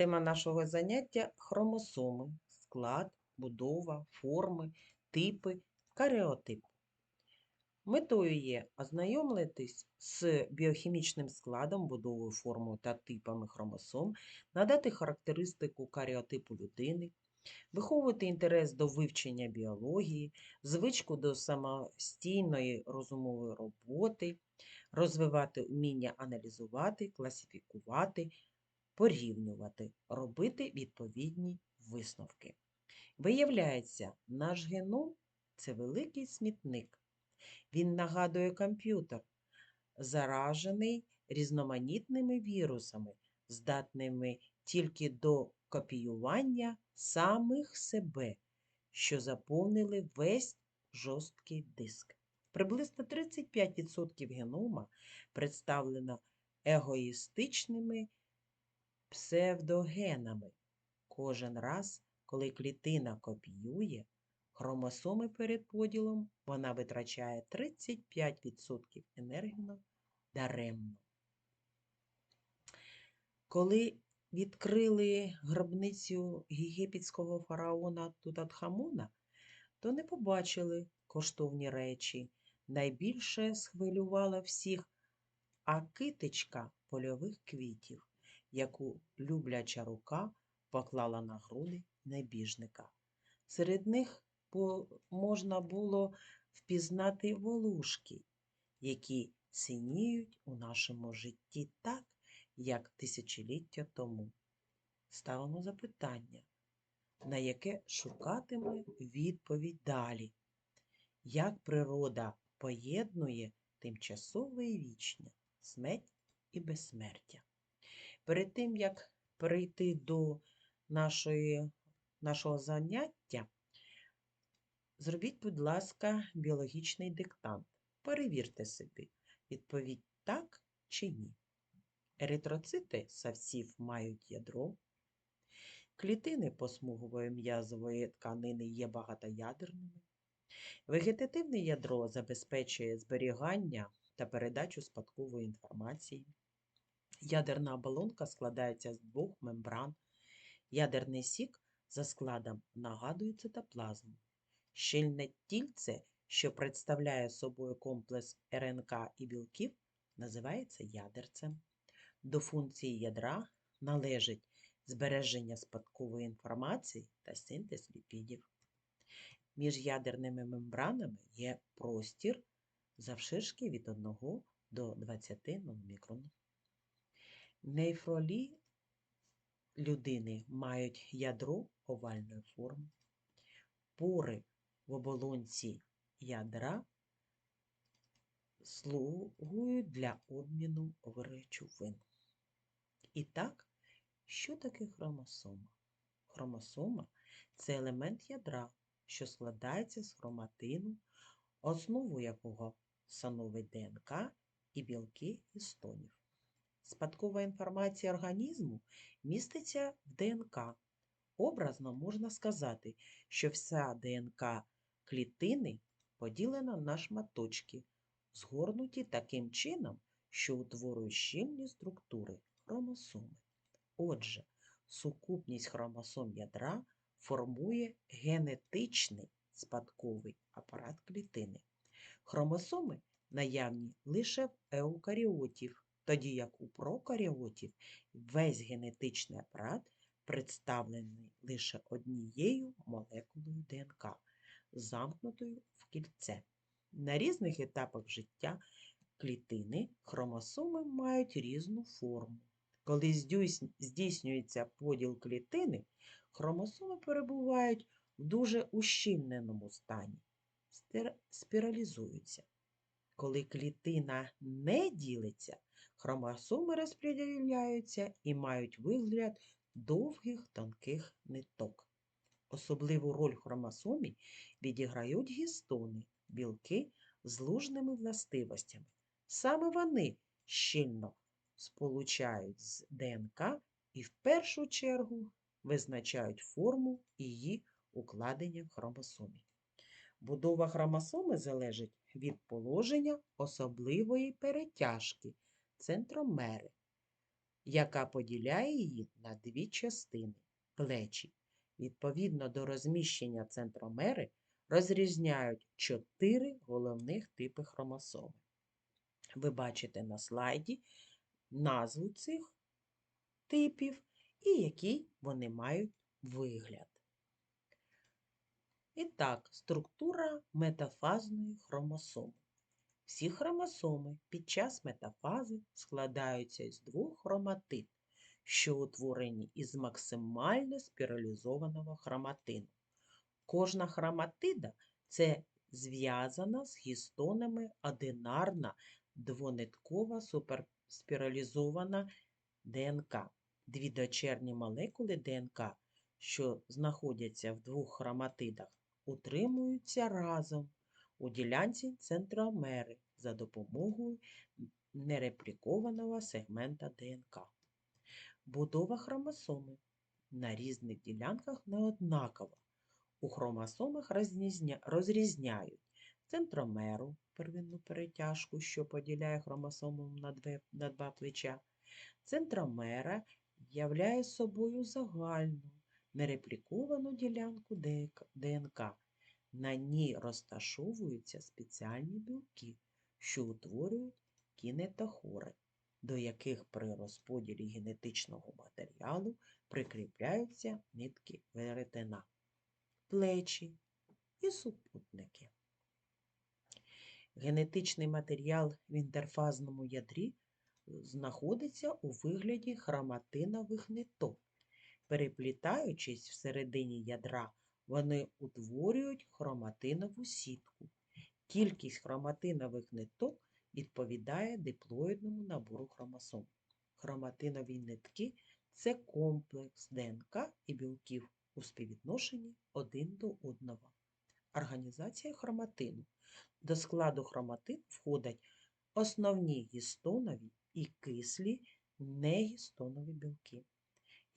Тема нашого заняття хромосоми, склад, будова, форми, типи, каріотип. Метою є ознайомитись з біохімічним складом, будовою, формою та типами хромосом, надати характеристику каріотипу людини, виховувати інтерес до вивчення біології, звичку до самостійної розумової роботи, розвивати вміння аналізувати, класифікувати, порівнювати, робити відповідні висновки. Виявляється, наш геном це великий смітник. Він нагадує комп'ютер, заражений різноманітними вірусами, здатними тільки до копіювання самих себе, що заповнили весь жорсткий диск. Приблизно 35% генома представлено егоїстичними псевдогенами. Кожен раз, коли клітина копіює, хромосоми перед поділом вона витрачає 35% енергії даремно. Коли відкрили гробницю єгипетського фараона Тутанхамона, то не побачили коштовні речі. Найбільше схвилювала всіх акитичка польових квітів, яку любляча рука поклала на груди небіжника. Серед них можна було впізнати волушки, які синіють у нашому житті так, як тисячоліття тому. Ставимо запитання, на яке шукатиме відповідь далі. Як природа поєднує тимчасове і вічне, смерть і безсмертя. Перед тим, як перейти до нашої, нашого заняття, зробіть, будь ласка, біологічний диктант. Перевірте собі, відповідь так чи ні. Еритроцити савців мають ядро. Клітини посмугової м'язової тканини є багатоядерними. Вегетативне ядро забезпечує зберігання та передачу спадкової інформації. Ядерна оболонка складається з двох мембран. Ядерний сік за складом нагадує цитоплазму. Щільне тільце, що представляє собою комплекс РНК і білків, називається ядерцем. До функції ядра належить збереження спадкової інформації та синтез ліпідів. Між ядерними мембранами є простір завширшки від 1 до 20 наномікрон. Нейфролі людини мають ядро овальної форми. Пори в оболонці ядра слугують для обміну речовин. І так, що таке хромосома? Хромосома це елемент ядра, що складається з хроматину, основу якого становить ДНК і білки гістонів. Спадкова інформація організму міститься в ДНК. Образно можна сказати, що вся ДНК клітини поділена на шматочки, згорнуті таким чином, що утворюють щільні структури хромосоми. Отже, сукупність хромосом ядра формує генетичний спадковий апарат клітини. Хромосоми наявні лише в еукаріотів, тоді як у прокаріотів весь генетичний апарат представлений лише однією молекулою ДНК, замкнутою в кільце. На різних етапах життя клітини хромосоми мають різну форму. Коли здійснюється поділ клітини, хромосоми перебувають в дуже ущільненому стані, спіралізуються. Коли клітина не ділиться, хромосоми розподіляються і мають вигляд довгих тонких ниток. Особливу роль в хромосомі відіграють гістони, білки з лужними властивостями. Саме вони щільно сполучають з ДНК і в першу чергу визначають форму її укладення в хромосомі. Будова хромосоми залежить від положення особливої перетяжки центромери яка поділяє її на дві частини плечі. Відповідно до розміщення центромери розрізняють чотири головних типи хромосоми. Ви бачите на слайді назву цих типів і який вони мають вигляд. І так, структура метафазної хромосоми. Всі хромосоми під час метафази складаються із двох хроматид, що утворені із максимально спіралізованого хроматину. Кожна хроматида це зв'язана з гістонами одинарна двониткова суперспіралізована ДНК. Дві дочерні молекули ДНК, що знаходяться в двох хроматидах, утримуються разом у ділянці центромери за допомогою нереплікованого сегмента ДНК. Будова хромосоми на різних ділянках неоднакова. У хромосомах розрізняють центромеру, первинну перетяжку, що поділяє хромосому на, два плеча. Центромера являє собою загальну, нерепліковану ділянку ДНК. На ній розташовуються спеціальні білки, що утворюють кінетохори, до яких при розподілі генетичного матеріалу прикріпляються нитки веретена, плечі і супутники. Генетичний матеріал в інтерфазному ядрі знаходиться у вигляді хроматинових ниток. Переплітаючись всередині ядра, вони утворюють хроматинову сітку. Кількість хроматинових ниток відповідає диплоїдному набору хромосом. Хроматинові нитки це комплекс ДНК і білків у співвідношенні один до одного. Організація хроматину. До складу хроматин входять основні гістонові і кислі негістонові білки.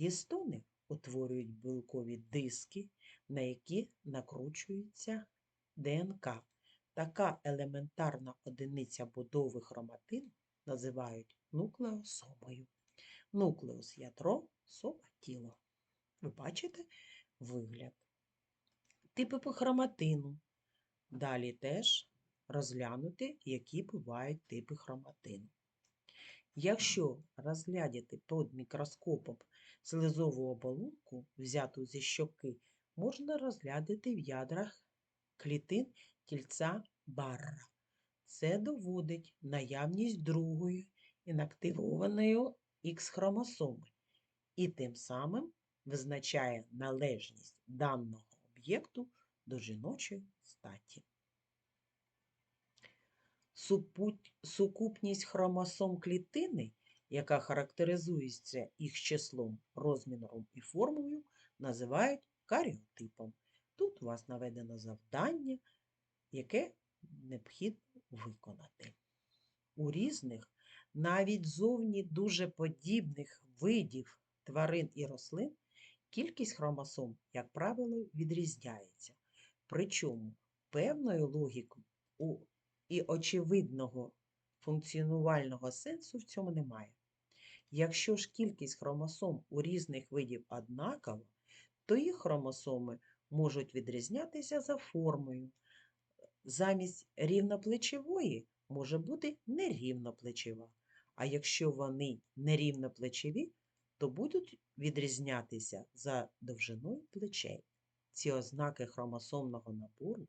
Гістони утворюють білкові диски, на які накручується ДНК. Така елементарна одиниця будови хроматину називають нуклеосомою. Нуклеус ядро, сома тіло. Ви бачите вигляд. Типи по хроматину. Далі теж розглянути, які бувають типи хроматину. Якщо розглядати під мікроскопом слизову оболонку, взяту зі щоки, можна розглядати в ядрах клітин тільця барра. Це доводить наявність другої інактивованої Х-хромосоми і тим самим визначає належність даного об'єкту до жіночої статі. Сукупність хромосом клітини, яка характеризується їх числом, розміром і формою, називають каріотипом. Тут у вас наведено завдання, яке необхідно виконати. У різних, навіть зовні дуже подібних видів тварин і рослин кількість хромосом, як правило, відрізняється. Причому певної логіки у і очевидного функціонувального сенсу в цьому немає. Якщо ж кількість хромосом у різних видів однакова, то їх хромосоми можуть відрізнятися за формою. Замість рівноплечової може бути нерівноплечова. А якщо вони нерівноплечові, то будуть відрізнятися за довжиною плечей. Ці ознаки хромосомного набору,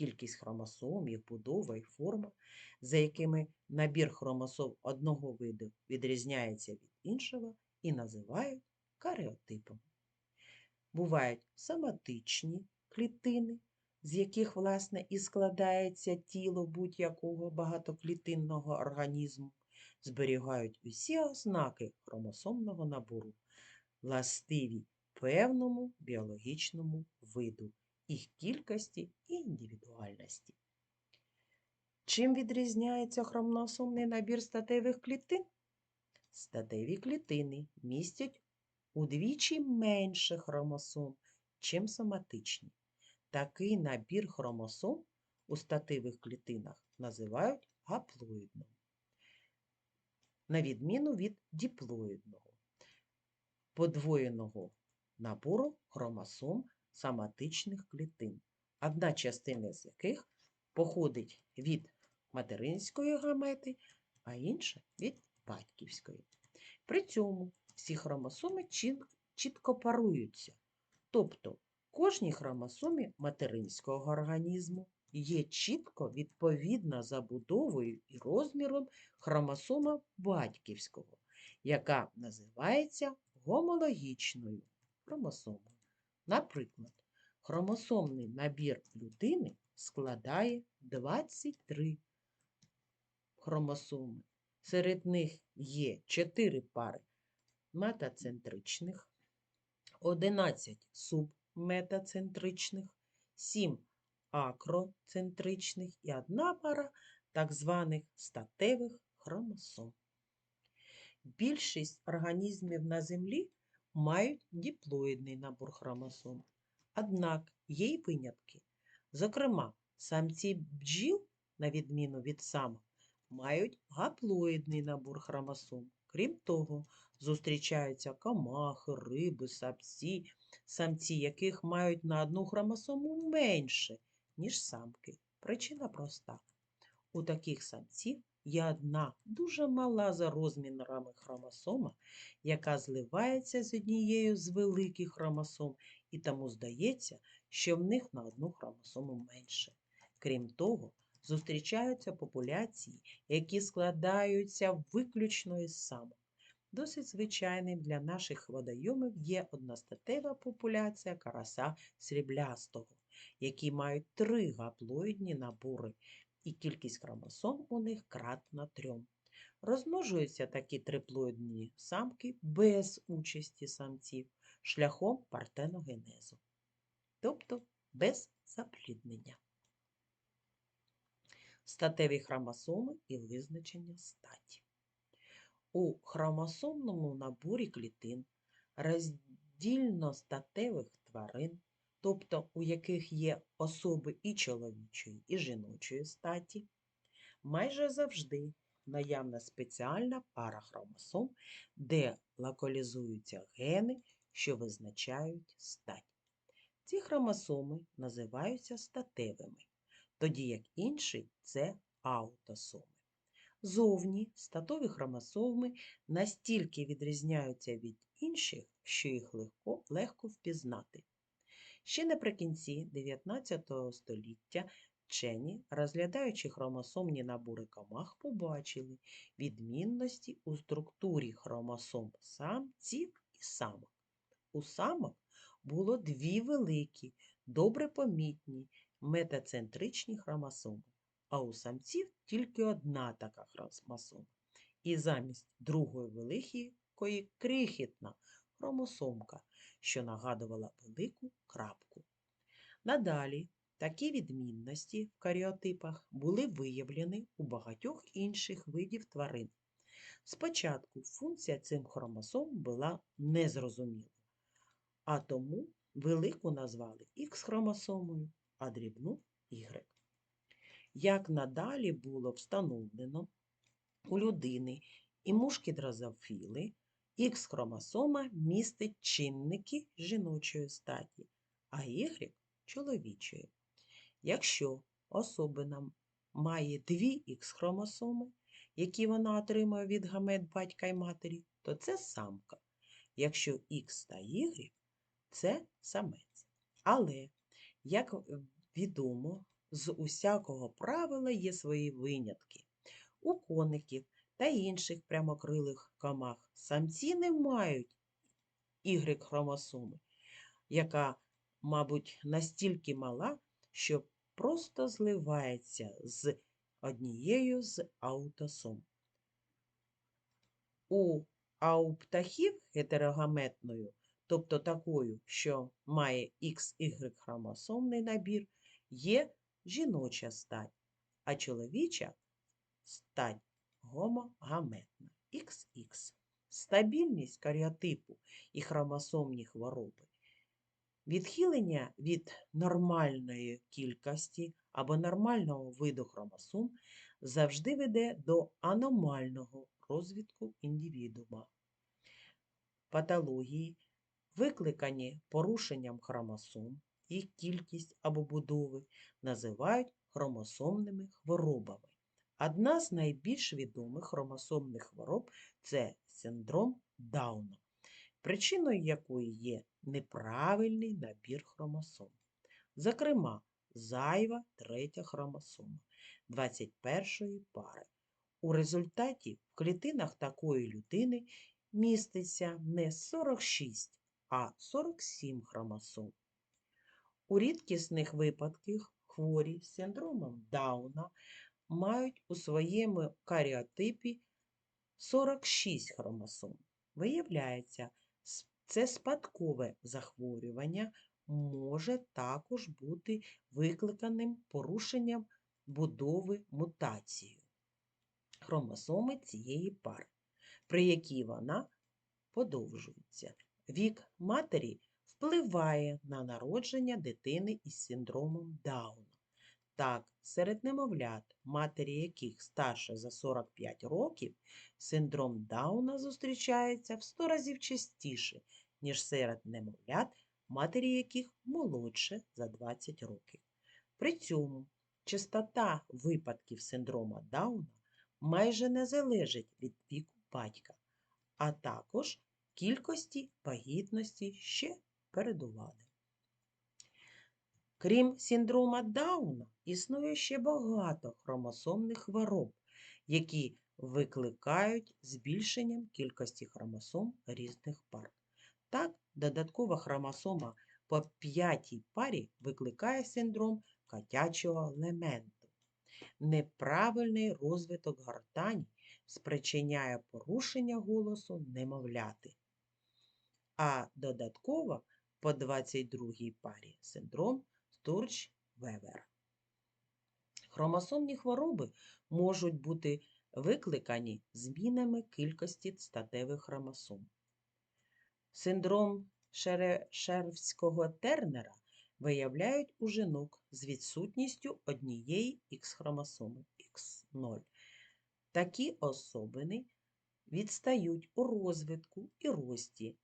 кількість хромосом, їх будова і форма, за якими набір хромосом одного виду відрізняється від іншого і називають каріотипом. Бувають соматичні клітини, з яких, власне, і складається тіло будь-якого багатоклітинного організму, зберігають усі ознаки хромосомного набору, властиві певному біологічному виду, їх кількості і індивідуальності. Чим відрізняється хромосомний набір статевих клітин? Статеві клітини містять удвічі менше хромосом, чим соматичні. Такий набір хромосом у статевих клітинах називають гаплоїдним. на відміну від диплоїдного, подвоєного набору хромосом соматичних клітин, одна частина з яких походить від материнської гамети, а інша від батьківської. При цьому всі хромосоми чітко паруються. Тобто кожній хромосомі материнського організму є чітко відповідна забудовою і розміром хромосома батьківського, яка називається гомологічною хромосомою. Наприклад, хромосомний набір людини складає 23 хромосоми. Серед них є 4 пари метацентричних, 11 субметацентричних, 7 акроцентричних і одна пара так званих статевих хромосом. Більшість організмів на Землі мають диплоїдний набор хромосом. Однак є й винятки. Зокрема, самці бджіл, на відміну від самок, мають гаплоїдний набор хромосом. Крім того, зустрічаються комахи, риби, сапці, самці яких мають на одну хромосому менше, ніж самки. Причина проста. У таких самців є одна дуже мала за розмірами хромосома, яка зливається з однією з великих хромосом, і тому здається, що в них на одну хромосому менше. Крім того, зустрічаються популяції, які складаються виключно із самок. Досить звичайним для наших водойомів є одностатева популяція карася сріблястого, які мають три гаплоїдні набори, і кількість хромосом у них кратна трьом. Розмножуються такі триплоїдні самки без участі самців шляхом партеногенезу, тобто без запліднення. Статеві хромосоми і визначення статі. У хромосомному наборі клітин роздільно статевих тварин, тобто у яких є особи і чоловічої, і жіночої статі, майже завжди наявна спеціальна пара хромосом, де локалізуються гени, що визначають стать. Ці хромосоми називаються статевими, тоді як інші це аутосоми. Зовні статові хромосоми настільки відрізняються від інших, що їх легко, легко впізнати. Ще наприкінці 19 століття вчені, розглядаючи хромосомні набори комах, побачили відмінності у структурі хромосом самців і самок. У самок було дві великі, добре помітні метацентричні хромосоми, а у самців тільки одна така хромосома. І замість другої великої крихітна хромосомка, що нагадувала велику крапку. Надалі такі відмінності в каріотипах були виявлені у багатьох інших видів тварин. Спочатку функція цим хромосом була незрозуміла, а тому велику назвали Х-хромосомою, а дрібну Y. Як надалі було встановлено, у людини і мушки дрозофіли Х-хромосома містить чинники жіночої статі, а Y – чоловічої. Якщо особина має дві Х-хромосоми, які вона отримує від гамет батька і матері, то це самка. Якщо Х та Y – це самець. Але, як відомо, з усякого правила є свої винятки. У коників та інших прямокрилих комах самці не мають Y-хромосоми, яка, мабуть, настільки мала, що просто зливається з однією з аутосом. У ауптахів гетерогаметною, тобто такою, що має XY хромосомний набір, є жіноча стать, а чоловіча стать гомогаметна XX. Стабільність каріотипу і хромосомні хвороби. Відхилення від нормальної кількості або нормального виду хромосом завжди веде до аномального розвитку індивідуума. Патології, викликані порушенням хромосом, їх кількість або будови, називають хромосомними хворобами. Одна з найбільш відомих хромосомних хвороб це синдром Дауна, причиною якої є неправильний набір хромосом. Зокрема, зайва третя хромосома 21 пари. У результаті в клітинах такої людини міститься не 46, а 47 хромосом. У рідкісних випадках хворі з синдромом Дауна мають у своєму каріотипі 46 хромосом. Виявляється, це спадкове захворювання може також бути викликаним порушенням будови мутацією хромосоми цієї пари, при якій вона подовжується. Вік матері впливає на народження дитини із синдромом Дауна. Так, серед немовлят, матері яких старше за 45 років, синдром Дауна зустрічається в 100 разів частіше, ніж серед немовлят, матері яких молодше за 20 років. При цьому частота випадків синдрома Дауна майже не залежить від віку батька, а також кількості вагітності ще передувади. Крім синдрома Дауна, існує ще багато хромосомних хвороб, які викликають збільшенням кількості хромосом різних пар. Так, додаткова хромосома по п'ятій парі викликає синдром котячого елементу. Неправильний розвиток гортані спричиняє порушення голосу немовляти. А додатково по 22 парі синдром Стурч-Вевера. Хромосомні хвороби можуть бути викликані змінами кількості статевих хромосом. Синдром Шервського тернера виявляють у жінок з відсутністю однієї Х-хромосоми Х0. Такі особини відстають у розвитку і рості,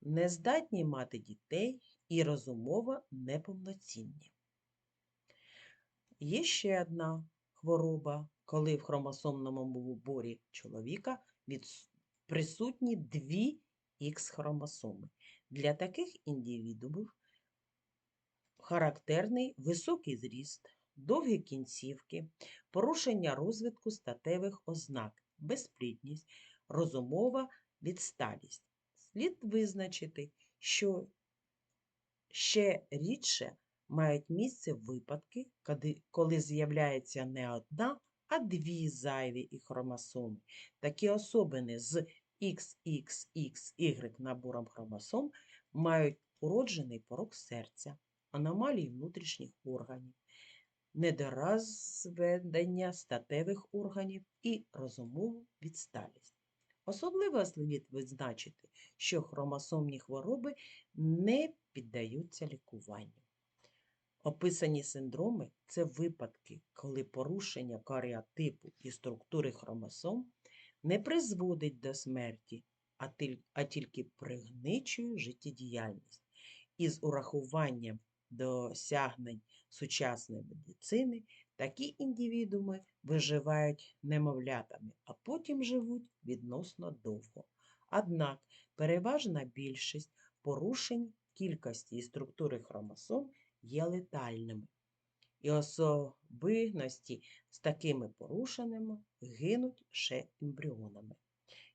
не здатні мати дітей і розумово неповноцінні. Є ще одна хвороба, коли в хромосомному виборі чоловіка присутні дві Х-хромосоми. Для таких індивідумів характерний високий зріст, довгі кінцівки, порушення розвитку статевих ознак, безплідність, розумова відсталість. Слід визначити, що ще рідше мають місце випадки, коли- з'являється не одна, а дві зайві і хромосоми. Такі особини з XXXY набором хромосом мають уроджений порок серця, аномалії внутрішніх органів, недорозведення статевих органів і розумову відсталість. Особливо слід відзначити, що хромосомні хвороби не піддаються лікуванню. Описані синдроми це випадки, коли порушення каріотипу і структури хромосом не призводить до смерті, а, тільки пригничує життєдіяльність. Із урахуванням досягнень сучасної медицини такі індивідуми виживають немовлятами, а потім живуть відносно довго. Однак переважна більшість порушень кількості і структури хромосом є летальними. І особливості з такими порушеннями гинуть ще ембріонами.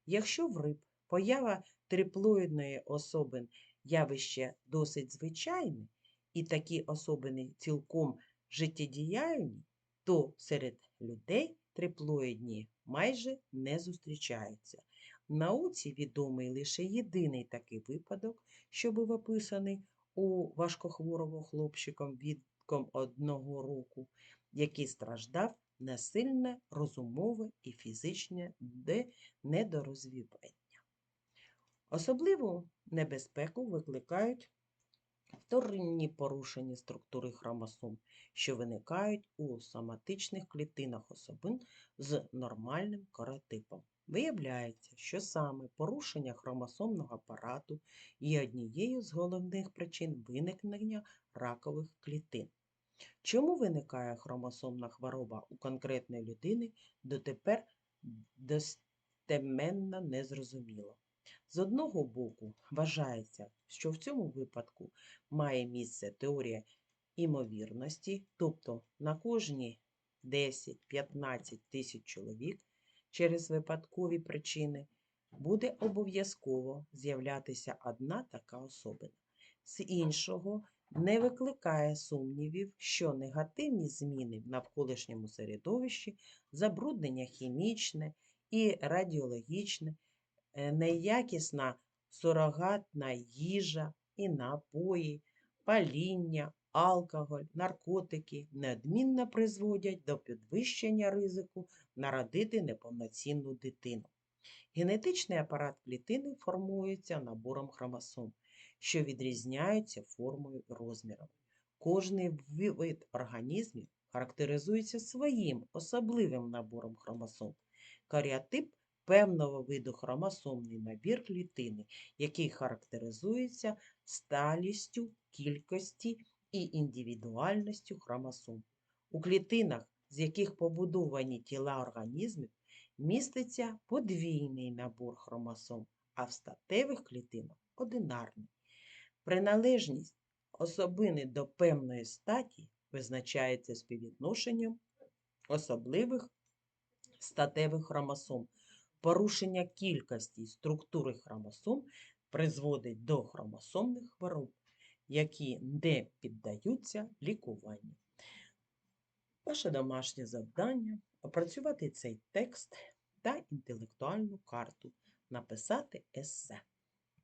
Якщо в риб поява триплоїдної особин явище досить звичайне, і такі особини цілком життєдіяльні, то серед людей триплоїдні майже не зустрічаються. В науці відомий лише єдиний такий випадок, що був описаний у важкохворого хлопчиком віком одного року, який страждав на сильне розумове і фізичне недорозвивання. Особливу небезпеку викликають вторинні порушення структури хромосом, що виникають у соматичних клітинах особин з нормальним каротипом. Виявляється, що саме порушення хромосомного апарату є однією з головних причин виникнення ракових клітин. Чому виникає хромосомна хвороба у конкретної людини, дотепер достеменно не зрозуміло. З одного боку, вважається, що в цьому випадку має місце теорія імовірності, тобто на кожні 10-15 тисяч чоловік через випадкові причини буде обов'язково з'являтися одна така особина. З іншого, не викликає сумнівів, що негативні зміни в навколишньому середовищі, забруднення хімічне і радіологічне, неякісна сурогатна їжа і напої, паління, алкоголь, наркотики неодмінно призводять до підвищення ризику народити неповноцінну дитину. Генетичний апарат клітини формується набором хромосом, що відрізняються формою і розміром. Кожний вид організмів характеризується своїм особливим набором хромосом. Каріотип певного виду хромосомний набір клітини, який характеризується сталістю кількості і індивідуальністю хромосом. У клітинах, з яких побудовані тіла організмів, міститься подвійний набор хромосом, а в статевих клітинах одинарний. Приналежність особини до певної статі визначається співвідношенням особливих статевих хромосом. Порушення кількості структури хромосом призводить до хромосомних хвороб, які не піддаються лікуванню. Ваше домашнє завдання опрацювати цей текст та інтелектуальну карту, написати есе.